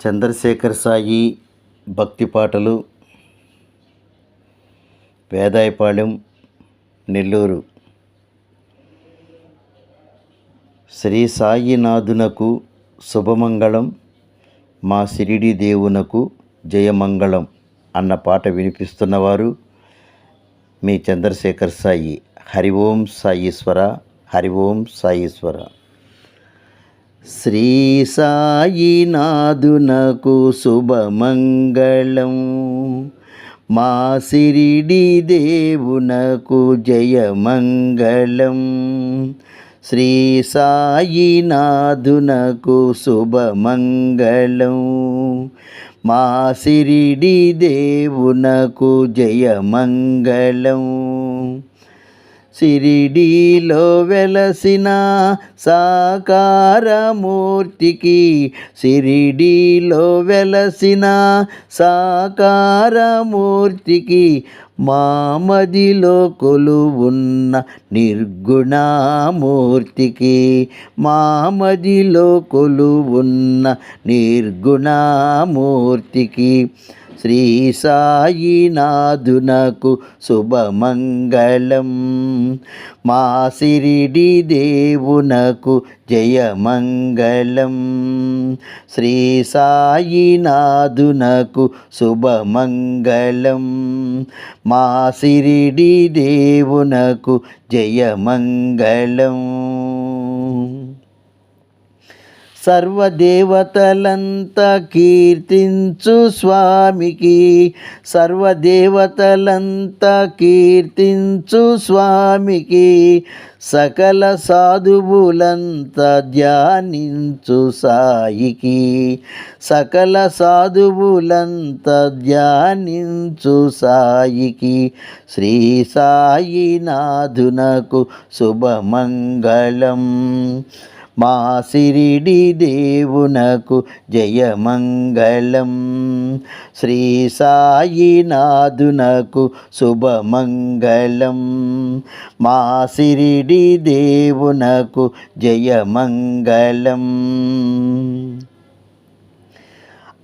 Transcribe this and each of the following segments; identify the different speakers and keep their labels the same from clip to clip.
Speaker 1: చంద్రశేఖర్ సాయి భక్తి పాటలు వేదాయపాళెం నెల్లూరు. శ్రీ సాయినాథునకు శుభమంగళం మా సిరిడి దేవునకు జయమంగళం అన్న పాట వినిపిస్తున్నవారు మీ చంద్రశేఖర్ సాయి. హరి ఓం సాయీశ్వర హరి ఓం సాయీశ్వర. శ్రీ సాయినాథునకు శుభమంగళం. మా సిరిడి దేవునకు జయమంగళం. శ్రీ సాయినాథునకు శుభమంగళం. మా సిరిడి దేవునకు జయమంగళం. సిరిడీలో వెలసిన సాకారమూర్తికి సిరిడీలో వెలసిన సాకారమూర్తికి మామదిలో కొలువున్న నిర్గుణామూర్తికి మామదిలో కొలువున్న నిర్గుణామూర్తికి శ్రీ సాయినాథునకు శుభమంగళం. మా సిరిడి దేవునకు జయమంగళం. శ్రీ సాయినాథునకు శుభమంగళం. మా సిరిడి దేవునకు జయమంగళం. సర్వదేవతలంతా కీర్తించు స్వామికి సర్వదేవతలంతా కీర్తించు స్వామికి సకల సాధువులంతా ధ్యానించు సాయికి సకల సాధువులంతా ధ్యానించు సాయికి శ్రీ సాయినాథునకు శుభమంగళం. మా సిరిడి దేవునకు జయమంగళం. శ్రీ సాయినాథునకు శుభమంగళం. మా సిరిడి దేవునకు జయమంగళం.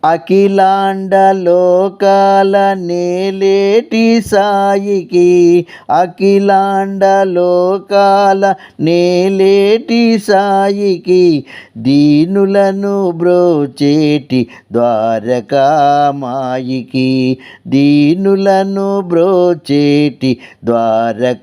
Speaker 1: అఖిలాండ లోకాల నేలేటి సాయికి అఖిలాండ లోకాల నేలేటి సాయికి దీనులను బ్రోచేటి ద్వారకామాయికి దీనులను బ్రోచేటి ద్వారకామాయికి.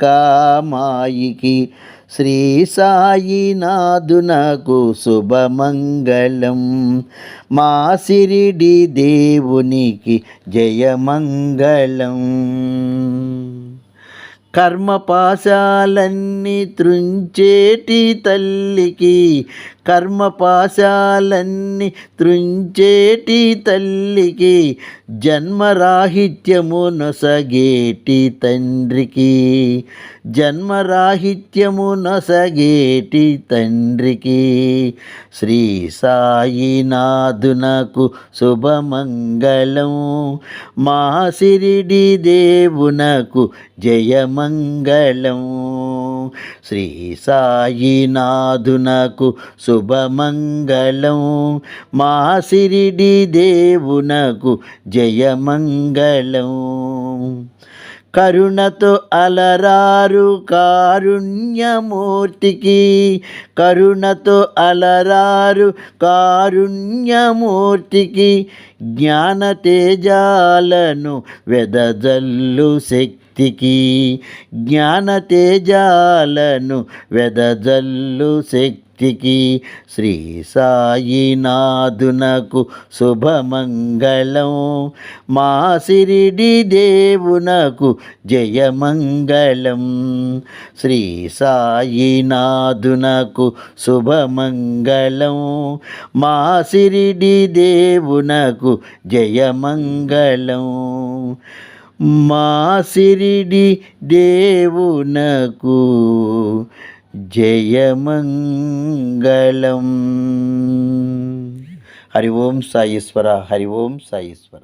Speaker 1: శ్రీ సాయినాథునకు శుభమంగళం. మా సిరిడి దేవునికి జయమంగళం. కర్మపాశాలన్నీ త్రుంచేటి తల్లికి కర్మపాశాలన్నీ త్రుంచేటి తల్లికి జన్మరాహిత్యము నొసగేటి తండ్రికి. జన్మరాహిత్యము నొసగేటి తండ్రికి. శ్రీ సాయినాథునకు శుభమంగళం. మా సిరిడి దేవునకు జయమంగళం. శ్రీ సాయినాథునకు శుభమంగళం. మా సిరిడి దేవునకు జయమంగళం. కరుణతో అలరారు కారుణ్యమూర్తికి కరుణతో అలరారు కారుణ్యమూర్తికి జ్ఞాన తేజాలను వెదజల్లు శక్తికి జ్ఞాన తేజాలను వెదజల్లు శక్తి శ్రీ సాయినాథునకు శుభమంగళం. మా సిరిడి దేవునకు జయమంగళం. శ్రీ సాయినాథునకు శుభమంగళం. మా సిరిడి దేవునకు జయమంగళం. మా సిరిడి దేవునకు జయమంగళం. హరి ఓం సాయేశ్వర హరి ఓం సాయేశ్వర